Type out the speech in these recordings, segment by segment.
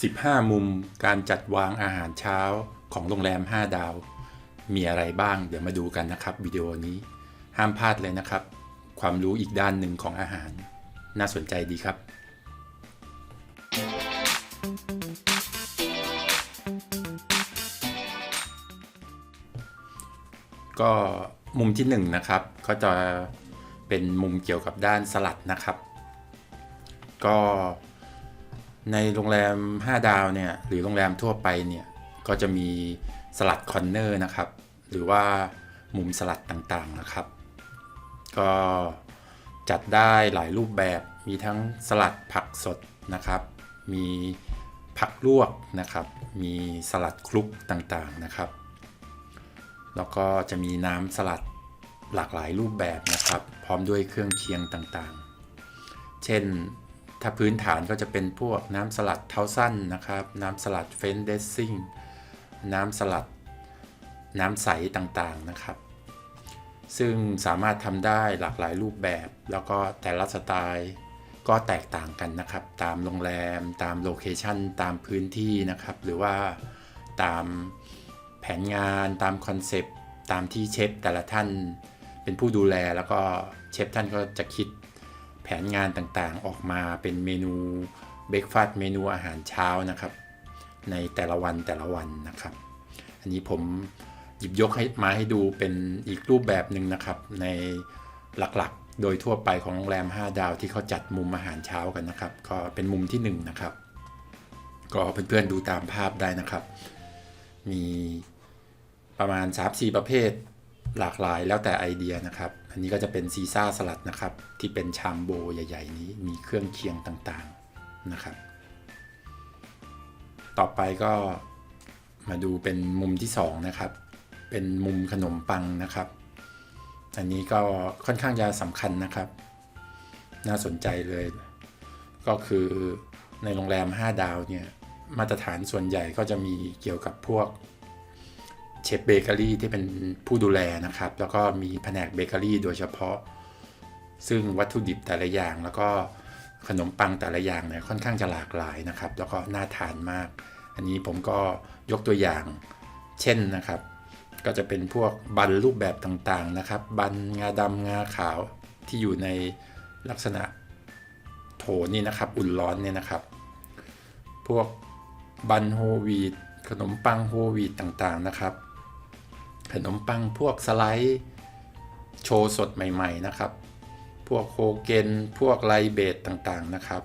15 มุมการจัดวางอาหารเช้าของโรงแรม 5 ดาว มีอะไรบ้าง เดี๋ยวมาดูกันนะครับวิดีโอนี้ ห้ามพลาดเลยนะครับ ความรู้อีกด้านหนึ่งของอาหาร น่าสนใจดีครับ ก็มุมที่1นงนะครับก็จะเป็นมุมเกี่ยวกับด้านสลัดนะครับ ก็ ในโรงแรม 5 ดาวเนี่ยหรือโรงแรมทั่วไปเนี่ยก็จะมีสลัดคอนเนอร์นะครับ หรือว่ามุมสลัดต่างๆนะครับ ก็จัดได้หลายรูปแบบมีทั้งสลัดผักสดนะครับ มีผักลวกนะครับ มีสลัดคลุกต่างๆนะครับ แล้วก็จะมีน้ำสลัดหลากหลายรูปแบบนะครับ พร้อมด้วยเครื่องเคียงต่างๆ เช่น ถ้าพื้นฐานก็จะเป็นพวกน้ำสลัดเท้าสั้นนะครับ น้ำสลัดเฟนเดซซิ่งน้ำสลัดน้ำใสต่างๆนะครับ ซึ่งสามารถทำได้หลากหลายรูปแบบ แล้วก็แต่ละสไตล์ก็แตกต่างกันนะครับ ตามโรงแรม ตามโลเคชันตามพื้นที่นะครับ หรือว่าตามแผนงาน ตามคอนเซปต์ตามที่เชฟแต่ละท่านเป็นผู้ดูแลแล้วก็เชฟท่านก็จะคิด นงานต่างๆ ออกมาเป็นเมนูเบรกฟาสต์เมนูอาหารเช้านะครับ ในแต่ละวันแต่ละวันนะครับ อันนี้ผมหยิบยกให้มาให้ดูเป็นอีกรูปแบบหนึ่งนะครับ ในหลักๆ โดยทั่วไปของโรงแรม 5 ดาวที่เขาจัดมุมอาหารเช้ากันนะครับ ก็เป็นมุมที่ 1นงนะครับ ก็เพื่อนๆดูตามภาพได้นะครับ มีประมาณ 3-4 ประเภทหลากหลายแล้วแต่ไอเดียนะครับ อันนี้ก็จะเป็นซีซ่าสลัดนะครับ ที่เป็นชามโบใหญ่ ๆ นี้มีเครื่องเคียงต่างๆนะครับ ต่อไปก็มาดูเป็นมุมที่2นะครับ เป็นมุมขนมปังนะครับ อันนี้ก็ค่อนข้างจะสำคัญนะครับ น่าสนใจเลย ก็คือในโรงแรม 5 ดาวเนี่ยมาตรฐานส่วนใหญ่ก็จะมีเกี่ยวกับพวก เชฟเบเกอรี่ที่เป็นผู้ดูแลนะครับ แล้วก็มีแผนกเบเกอรี่โดยเฉพาะ ซึ่งวัตถุดิบแต่ละอย่างแล้วก็ขนมปังแต่ละอย่างเนี่ยค่อนข้างจะหลากหลายนะครับ แล้วก็น่าทานมาก อันนี้ผมก็ยกตัวอย่างเช่นนะครับ ก็จะเป็นพวกบันรูปแบบต่างๆนะครับ บันงาดำงาขาวที่อยู่ในลักษณะโถนี่นะครับ อุ่นร้อนเนี่ยนะครับ พวกบันโฮวีตขนมปังโฮวีตต่างๆนะครับ ขนมปังพวกสไลด์ โชว์สดใหม่ ๆ นะครับ พวกโคเกนพวกไลเบตต่างๆนะครับ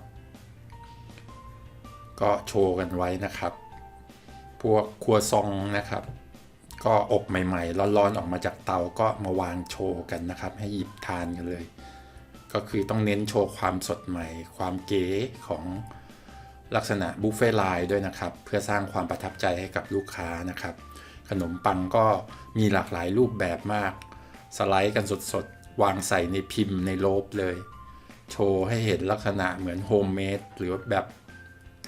ก็โชว์กันไว้นะครับ พวกครัวซองนะครับ ก็อบใหม่ ๆ ร้อนๆออกมาจากเตาก็มาวางโชว์กันนะครับ ให้หยิบทานกันเลย ก็คือต้องเน้นโชว์ความสดใหม่ ความเก๋ของลักษณะบุฟเฟ่ไลน์ด้วยนะครับ เพื่อสร้างความประทับใจให้กับลูกค้านะครับ ขนมปังก็มีหลากหลายรูปแบบมาก สไลด์กันสดๆ วางใส่ในพิมพ์ในโลบเลย โชว์ให้เห็นลักษณะเหมือนโฮมเมดหรือแบบ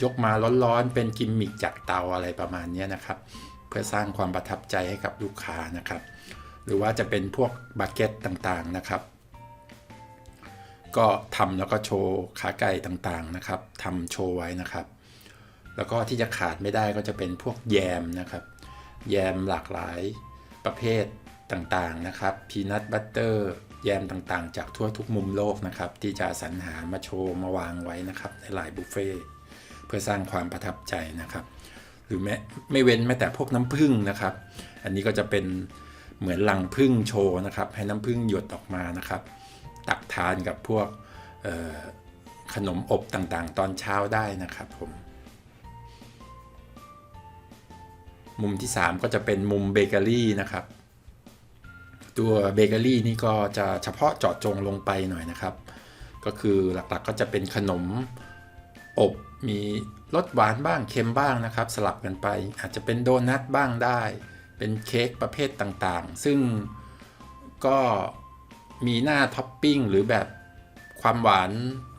ยกมาร้อนๆ เป็นกิมมิคจากเตาอะไรประมาณนี้นะครับ เพื่อสร้างความประทับใจให้กับลูกค้านะครับ หรือว่าจะเป็นพวกบาเก็ตต่างๆนะครับ ก็ทำแล้วก็โชว์ขาไก่ต่างๆนะครับทำโชว์ไว้นะครับ แล้วก็ที่จะขาดไม่ได้ก็จะเป็นพวกแยมนะครับ แยมหลากหลายประเภทต่างๆนะครับพีนัทบัตเตอร์แยมต่างๆ จากทั่วทุกมุมโลกนะครับ ที่จะสรรหามาโชว์มาวางไว้นะครับ ในหลายบุฟเฟ่ต์เพื่อสร้างความประทับใจนะครับ หรือแม้ไม่เว้นแม้แต่พวกน้ำผึ้งนะครับ อันนี้ก็จะเป็นเหมือนลังผึ้งโชว์นะครับ ให้น้ำผึ้งหยดออกมานะครับ ตักทานกับพวกขนมอบต่างๆ ตอนเช้าได้นะครับผม มุมที่ 3 ก็จะเป็นมุมเบเกอรี่นะครับ ตัวเบเกอรี่นี่ก็จะเฉพาะเจาะจงลงไปหน่อยนะครับ ก็คือหลักๆก็จะเป็นขนมอบมีรสหวานบ้างเค็มบ้างนะครับ สลับกันไป อาจจะเป็นโดนัทบ้างได้ เป็นเค้กประเภทต่างๆ ซึ่งก็มีหน้าท็อปปิ้งหรือแบบความหวาน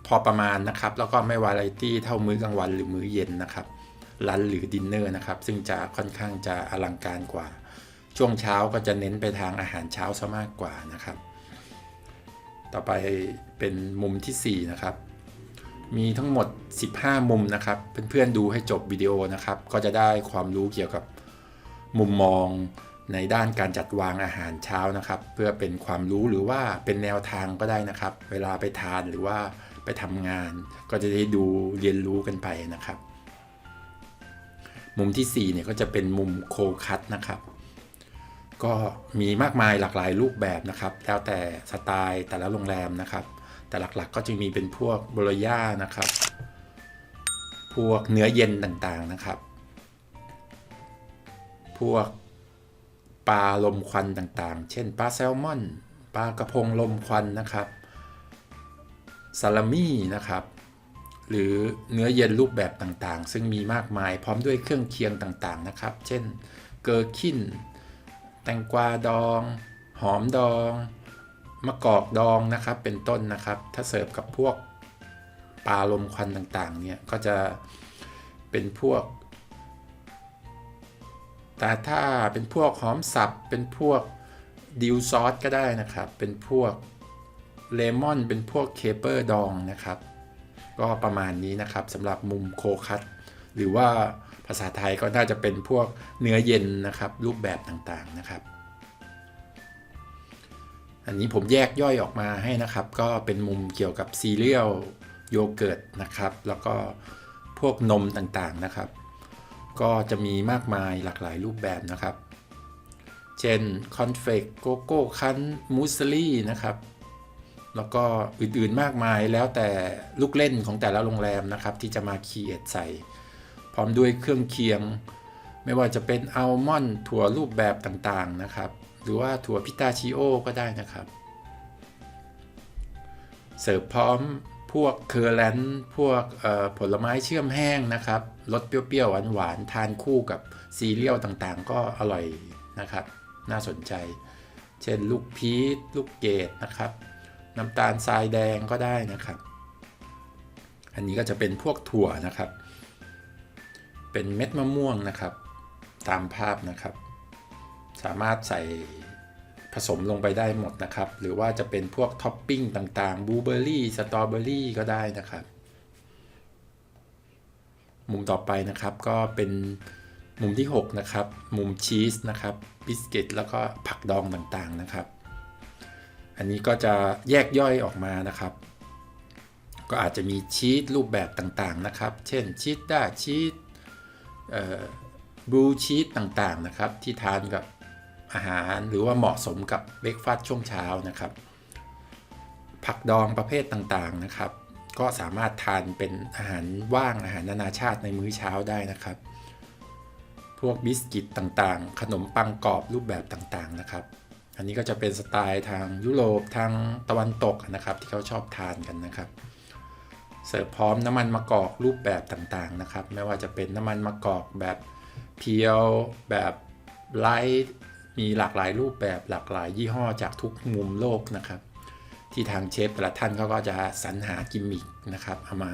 พอประมาณนะครับ แล้วก็ไม่วาไรตี้เท่ามื้อกลางวันหรือมื้อเย็นนะครับ ลันหรือดินเนอร์นะครับ ซึ่งจะค่อนข้างจะอลังการกว่า ช่วงเช้าก็จะเน้นไปทางอาหารเช้าซะมากกว่านะครับ ต่อไปเป็นมุมที่ 4 นะครับ มีทั้งหมด 15 มุมนะครับ เพื่อนๆดูให้จบวิดีโอนะครับ ก็จะได้ความรู้เกี่ยวกับมุมมองในด้านการจัดวางอาหารเช้านะครับ เพื่อเป็นความรู้หรือว่าเป็นแนวทางก็ได้นะครับ เวลาไปทานหรือว่าไปทำงาน ก็จะได้ดูเรียนรู้กันไปนะครับ มุมที่ 4 เนี่ยก็จะเป็นมุมโคคัตนะครับ ก็มีมากมายหลากหลายรูปแบบนะครับ แล้วแต่สไตล์แต่ละโรงแรมนะครับ แต่หลักๆก็จะมีเป็นพวกโบโลย่านะครับ พวกเนื้อเย็นต่างๆนะครับ พวกปลาลมควันต่างๆ เช่นปลาแซลมอน ปลากระพงลมควันนะครับซาลามี่นะครับ หรือเนื้อเย็นรูปแบบต่างๆ ซึ่งมีมากมายพร้อมด้วยเครื่องเคียงต่างๆนะครับ เช่น เกอร์คินแตงกวาดอง หอมดองมะกอกดองนะครับเป็นต้นนะครับ ถ้าเสิร์ฟกับพวกปลาลมควันต่างๆเนี่ยก็จะเป็นพวกแต่ถ้าเป็นพวกหอมสับ เป็นพวกดิวซอสก็ได้นะครับ เป็นพวกเลมอน เป็นพวกเคเปอร์ดองนะครับ ก็ประมาณนี้นะครับสำหรับมุมโคคัตหรือว่าภาษาไทยก็น่าจะเป็นพวกเนื้อเย็นนะครับรูปแบบต่างๆนะครับ อันนี้ผมแยกย่อยออกมาให้นะครับ ก็เป็นมุมเกี่ยวกับซีเรียลโยเกิร์ตนะครับ แล้วก็พวกนมต่างๆนะครับ ก็จะมีมากมายหลากหลายรูปแบบนะครับ เช่นคอนเฟกโกโก้คันมูสลี่นะครับ แล้วก็อื่นๆมากมายแล้วแต่ลูกเล่นของแต่ละโรงแรมนะครับ ที่จะมาคีเอทใส่ พร้อมด้วยเครื่องเคียง ไม่ว่าจะเป็นอัลมอนด์ถั่วรูปแบบต่างๆนะครับ หรือว่าถั่วพิตาชิโอก็ได้นะครับ เสิร์ฟพร้อมพวกเคอร์แลนด์พวกผลไม้เชื่อมแห้งนะครับรสเปรี้ยวๆหวานๆทานคู่กับซีเรียลต่างๆ ก็อร่อยนะครับ น่าสนใจ เช่นลูกพีชลูกเกดนะครับ น้ำตาลทรายแดงก็ได้นะครับ อันนี้ก็จะเป็นพวกถั่วนะครับ เป็นเม็ดมะม่วงนะครับ ตามภาพนะครับ สามารถใส่ผสมลงไปได้หมดนะครับ หรือว่าจะเป็นพวกท็อปปิ้งต่างๆบลูเบอร์รี่สตรอเบอร์รี่ก็ได้นะครับ มุมต่อไปนะครับก็เป็นมุมที่ 6 นะครับ มุมชีสนะครับบิสกิตแล้วก็ผักดองต่างๆนะครับ อันนี้ก็จะแยกย่อยออกมานะครับ ก็อาจจะมีชีสรูปแบบต่างๆนะครับ เช่นชีสด้าชีสบลูชีสต่างๆนะครับ ที่ทานกับอาหารหรือว่าเหมาะสมกับเบรกฟาสต์ช่วงเช้านะครับ ผักดองประเภทต่างๆนะครับ ก็สามารถทานเป็นอาหารว่างอาหารนานาชาติในมื้อเช้าได้นะครับ พวกบิสกิตต่างๆ ขนมปังกรอบรูปแบบต่างๆนะครับ อันนี้ก็จะเป็นสไตล์ทางยุโรปทางตะวันตกนะครับ ที่เขาชอบทานกันนะครับ เสิร์ฟพร้อมน้ำมันมะกอกรูปแบบต่างๆนะครับ ไม่ว่าจะเป็นน้ำมันมะกอกแบบเพียวแบบไลท์มีหลากหลายรูปแบบหลากหลายยี่ห้อจากทุกมุมโลกนะครับ ที่ทางเชฟแต่ละท่านเขาก็จะสรรหากิมมิคนะครับเอามา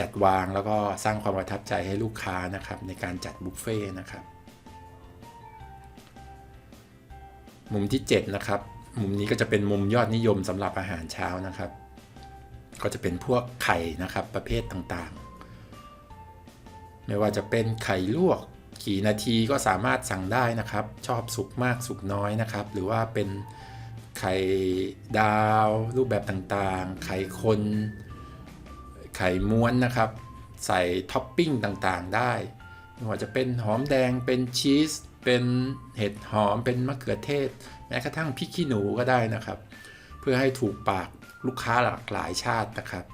จัดวางแล้วก็สร้างความประทับใจให้ลูกค้านะครับในการจัดบุฟเฟ่นะครับ มุมที่ 7 นะครับ มุมนี้ก็จะเป็นมุมยอดนิยมสำหรับอาหารเช้านะครับ ก็จะเป็นพวกไข่นะครับประเภทต่างๆ ไม่ว่าจะเป็นไข่ลวกกี่นาทีก็สามารถสั่งได้นะครับ ชอบสุกมากสุกน้อยนะครับ หรือว่าเป็นไข่ดาวรูปแบบต่างๆ ไข่คน ไข่ม้วนนะครับ ใส่ท็อปปิ้งต่างๆได้ไม่ว่าจะเป็นหอมแดงเป็นชีส เป็นเห็ดหอมเป็นมะเขือเทศ แม้กระทั่งพริกขี้หนูก็ได้นะครับ เพื่อให้ถูกปากลูกค้าหลากหลายชาตินะครับ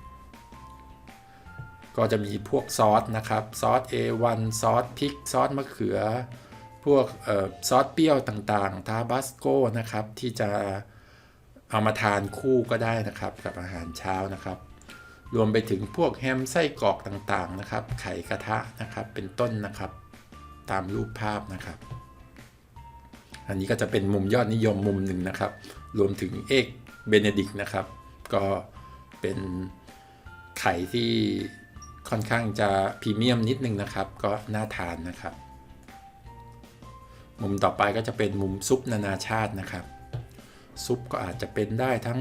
ก็จะมีพวกซอสนะครับซอส A1 ซอสพริกซอสมะเขือ พวกออซอสเปรี้ยวต่างๆ ทาบาสโกนะครับที่จะเอามาทานคู่ก็ได้นะครับกับอาหารเช้านะครับ รวมไปถึงพวกแฮมไส้กรอกต่างๆนะครับ ไข่กระทะนะครับเป็นต้นนะครับ ตามรูปภาพนะครับ อันนี้ก็จะเป็นมุมยอดนิยมมุมหนึ่งนะครับ รวมถึงเอกเบเนดิกนะครับ ก็เป็นไข่ที่ค่อนข้างจะพรีเมียมนิดนึงนะครับ ก็น่าทานนะครับ มุมต่อไปก็จะเป็นมุมซุปนานาชาตินะครับ ซุปก็อาจจะเป็นได้ทั้ง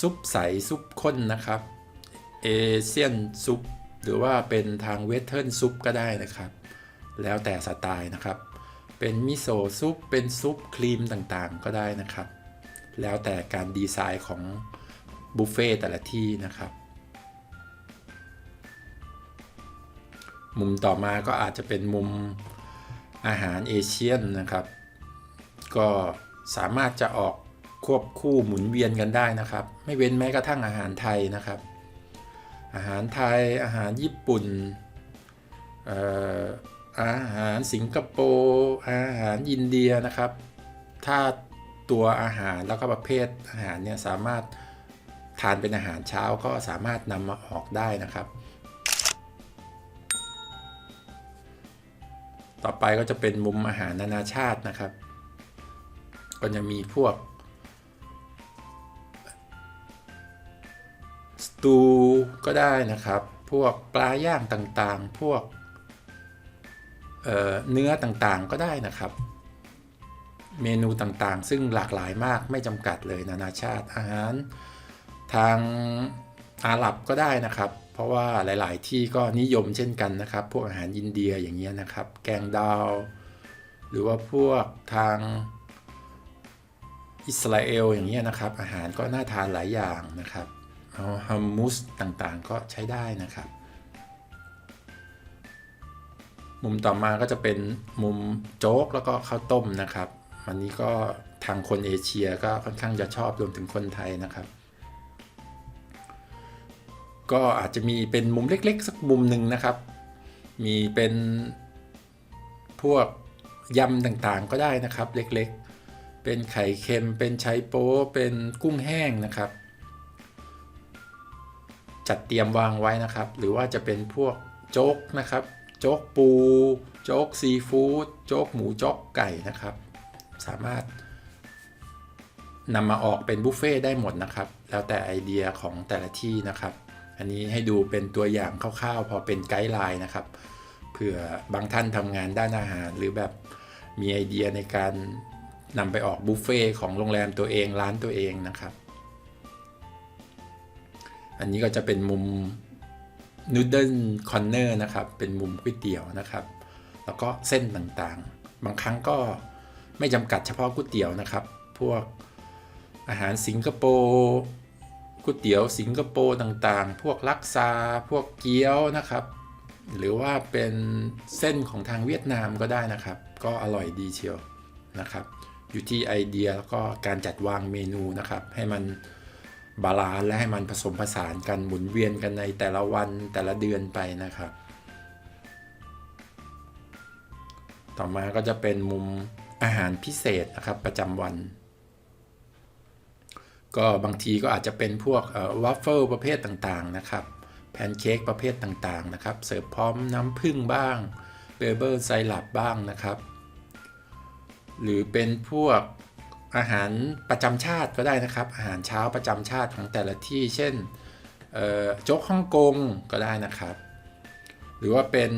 ซุปใสซุปข้นนะครับเอเอเชียนซุปหรือว่าเป็นทางเวสเทิร์นซุปก็ได้นะครับ แล้วแต่สไตล์นะครับ เป็นมิโซะซุป เป็นซุปครีมต่างๆ ก็ได้นะครับ แล้วแต่การดีไซน์ของบุฟเฟ่ต์แต่ละที่นะครับ มุมต่อมาก็อาจจะเป็นมุมอาหารเอเชียนนะครับ ก็สามารถจะออกควบคู่หมุนเวียนกันได้นะครับ ไม่เว้นแม้กระทั่งอาหารไทยนะครับ อาหารไทยอาหารญี่ปุ่น เอ่อ อาหารสิงคโปร์อาหารอินเดียนะครับ ถ้าตัวอาหารแล้วก็ประเภทอาหารเนี่ยสามารถทานเป็นอาหารเช้าก็สามารถนำมาออกได้นะครับ ต่อไปก็จะเป็นมุมอาหารนานาชาตินะครับ ก็จะมีพวกสตูก็ได้นะครับ พวกปลาย่างต่างๆ พวก เเนื้อต่างๆก็ได้นะครับ เมนูต่างๆ ซึ่งหลากหลายมากไม่จำกัดเลยนานาชาติอาหาร ทางอาหรับก็ได้นะครับ เพราะว่าหลายๆที่ก็นิยมเช่นกันนะครับ พวกอาหารอินเดียอย่างเงี้ยนะครับ แกงดาว หรือว่าพวกทางอิสราเอลอย่างเงี้ยนะครับ อาหารก็น่าทานหลายอย่างนะครับฮัมมุสต่างๆก็ใช้ได้นะครับ มุมต่อมาก็จะเป็นมุมโจ๊กแล้วก็ข้าวต้มนะครับอันนี้ก็ทางคนเอเชียก็ค่อนข้างจะชอบรวมถึงคนไทยนะครับ ก็อาจจะมีเป็นมุมเล็กๆ สักมุมหนึ่งนะครับ มีเป็นพวกยำต่างๆก็ได้นะครับ เล็กๆ เป็นไข่เค็ม เป็นไชโป๊เป็นกุ้งแห้งนะครับ จัดเตรียมวางไว้นะครับ หรือว่าจะเป็นพวกโจ๊กนะครับ โจ๊กปู โจ๊กซีฟู้ดโจ๊กหมูโจ๊กไก่นะครับ สามารถนำมาออกเป็นบุฟเฟ่ได้หมดนะครับ แล้วแต่ไอเดียของแต่ละที่นะครับ อันนี้ให้ดูเป็นตัวอย่างคร่าวๆ พอเป็นไกด์ไลน์นะครับ เผื่อบางท่านทำงานด้านอาหารหรือแบบมีไอเดียในการนำไปออกบุฟเฟ่ของโรงแรมตัวเองร้านตัวเองนะครับ อันนี้ก็จะเป็นมุม นูเดิลคอนเนอร์นะครับ เป็นมุมก๋วยเตี๋ยวนะครับ แล้วก็เส้นต่างๆ บางครั้งก็ไม่จำกัดเฉพาะก๋วยเตี๋ยวนะครับ พวกอาหารสิงคโปร์ก๋วยเตี๋ยวสิงคโปร์ต่างๆ พวกลักซา พวกเกี๊ยวนะครับ หรือว่าเป็นเส้นของทางเวียดนามก็ได้นะครับ ก็อร่อยดีเชียวนะครับ อยู่ที่ไอเดียแล้วก็การจัดวางเมนูนะครับ ให้มัน บาลานซ์และให้มันผสมผสานกันหมุนเวียนกันในแต่ละวันแต่ละเดือนไปนะครับ ต่อมาก็จะเป็นมุมอาหารพิเศษนะครับประจำวัน ก็บางทีก็อาจจะเป็นพวกวัฟเฟิลประเภทต่างๆนะครับแพนเค้กประเภทต่างๆนะครับเสิร์ฟพร้อมน้ำผึ้งบ้างเบเบอร์ไซรัปบ้างนะครับ หรือเป็นพวก อาหารประจำชาติก็ได้นะครับ อาหารเช้าประจำชาติของแต่ละที่ เช่นโจ๊กฮ่องกงก็ได้นะครับ หรือว่าเป็น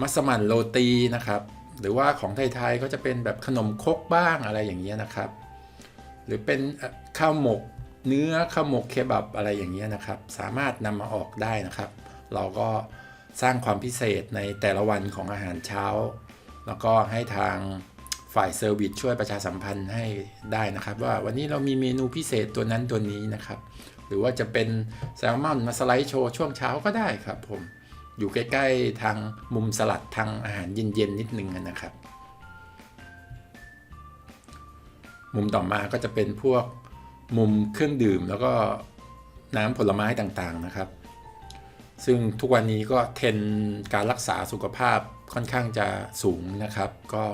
มัสมั่นโรตีนะครับ หรือว่าของไทยๆก็จะเป็นแบบขนมคกบ้างอะไรอย่างเงี้ยนะครับ หรือเป็นข้าวหมกเนื้อข้าวหมกเคบับอะไรอย่างเงี้ยนะครับ สามารถนำมาออกได้นะครับ เราก็สร้างความพิเศษในแต่ละวันของอาหารเช้า แล้วก็ให้ทาง ฝ่ายเซอร์วิสช่วยประชาสัมพันธ์ให้ได้นะครับ ว่าวันนี้เรามีเมนูพิเศษตัวนั้นตัวนี้นะครับ หรือว่าจะเป็นแซลมอนมาสไลด์โชว์ช่วงเช้าก็ได้ครับผมอยู่ใกล้ ๆ ทางมุมสลัดทางอาหารเย็น ๆ นิดนึงนะครับ มุมต่อมาก็จะเป็นพวกมุมเครื่องดื่มแล้วก็น้ำผลไม้ต่างๆนะครับ ซึ่งทุกวันนี้ก็เทรนการรักษาสุขภาพค่อนข้างจะสูงนะครับ ก็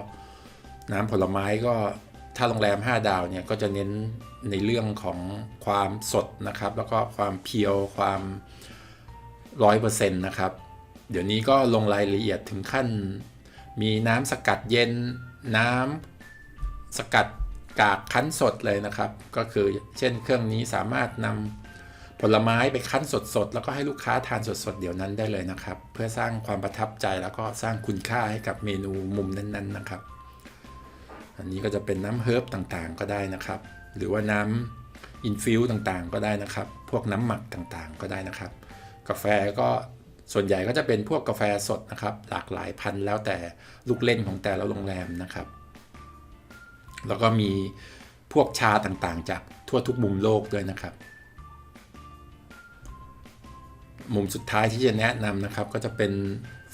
น้ำผลไม้ก็ถ้าโรงแรม 5 ดาวเนี่ยก็จะเน้นในเรื่องของความสดนะครับ แล้วก็ความเพียวความร้อยเปอร์เซ็นต์นะครับ เดี๋ยวนี้ก็ลงรายละเอียดถึงขั้น มีน้ำสกัดเย็น น้ำสกัดกากคั้นสดเลยนะครับ ก็คือเช่นเครื่องนี้สามารถนำผลไม้ไปคั้นสดๆ แล้วก็ให้ลูกค้าทานสดๆ เดี๋ยวนั้นได้เลยนะครับ เพื่อสร้างความประทับใจแล้วก็สร้างคุณค่าให้กับเมนูมุมนั้นๆนะครับ อันนี้ก็จะเป็นน้ำเฮิร์บต่างๆ ก็ได้นะครับ หรือว่าน้ำอินฟิวต่างๆ ก็ได้นะครับ พวกน้ำหมักต่างๆ ก็ได้นะครับ กาแฟก็ส่วนใหญ่ก็จะเป็นพวกกาแฟสดนะครับ หลากหลายพันธุ์แล้วแต่ลูกเล่นของแต่ละโรงแรมนะครับ แล้วก็มีพวกชาต่างๆ จากทั่วทุกมุมโลกด้วยนะครับ มุมสุดท้ายที่จะแนะนำนะครับก็จะเป็น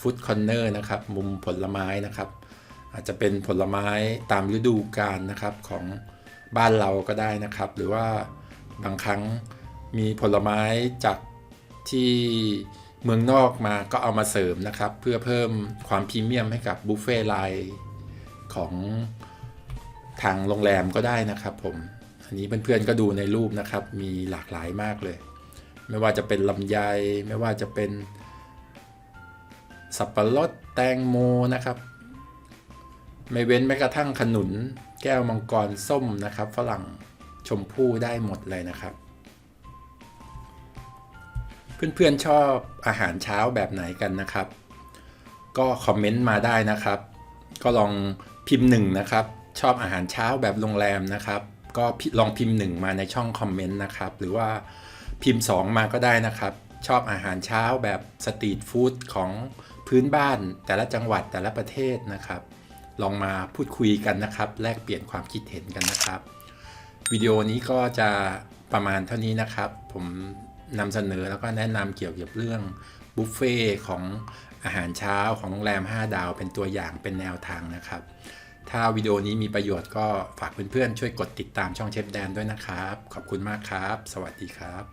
ฟู้ดคอนเนอร์นะครับ มุมผลไม้นะครับ อาจจะเป็นผลไม้ตามฤดูกาลนะครับของบ้านเราก็ได้นะครับ หรือว่าบางครั้งมีผลไม้จากที่เมืองนอกมาก็เอามาเสริมนะครับ เพื่อเพิ่มความพรีเมียมให้กับบุฟเฟ่ไลน์ของทางโรงแรมก็ได้นะครับผม อันนี้เพื่อนๆก็ดูในรูปนะครับ มีหลากหลายมากเลย ไม่ว่าจะเป็นลำไย ไม่ว่าจะเป็น สับปะรดแตงโมนะครับ ไม่เว้นแม้กระทั่งขนุน แก้วมังกรส้มนะครับฝรั่งชมพู่ได้หมดเลยนะครับ เพื่อนๆชอบอาหารเช้าแบบไหนกันนะครับ ก็คอมเมนต์มาได้นะครับ ก็ลองพิมพ์หนึ่งนะครับ ชอบอาหารเช้าแบบโรงแรมนะครับ ก็ลองพิมพ์หนึ่งมาในช่องคอมเมนต์นะครับ หรือว่าพิมพ์ 2 มาก็ได้นะครับ ชอบอาหารเช้าแบบสตรีทฟู้ดของพื้นบ้านแต่ละจังหวัดแต่ละประเทศนะครับ ลองมาพูดคุยกันนะครับ แลกเปลี่ยนความคิดเห็นกันนะครับ วิดีโอนี้ก็จะประมาณเท่านี้นะครับ ผมนำเสนอแล้วก็แนะนำเกี่ยวกับเรื่องบุฟเฟ่ของอาหารเช้าของโรงแรม 5 ดาว เป็นตัวอย่างเป็นแนวทางนะครับ ถ้าวิดีโอนี้มีประโยชน์ก็ฝากเพื่อนๆ ช่วยกดติดตามช่องเชฟแดนด้วยนะครับ ขอบคุณมากครับ สวัสดีครับ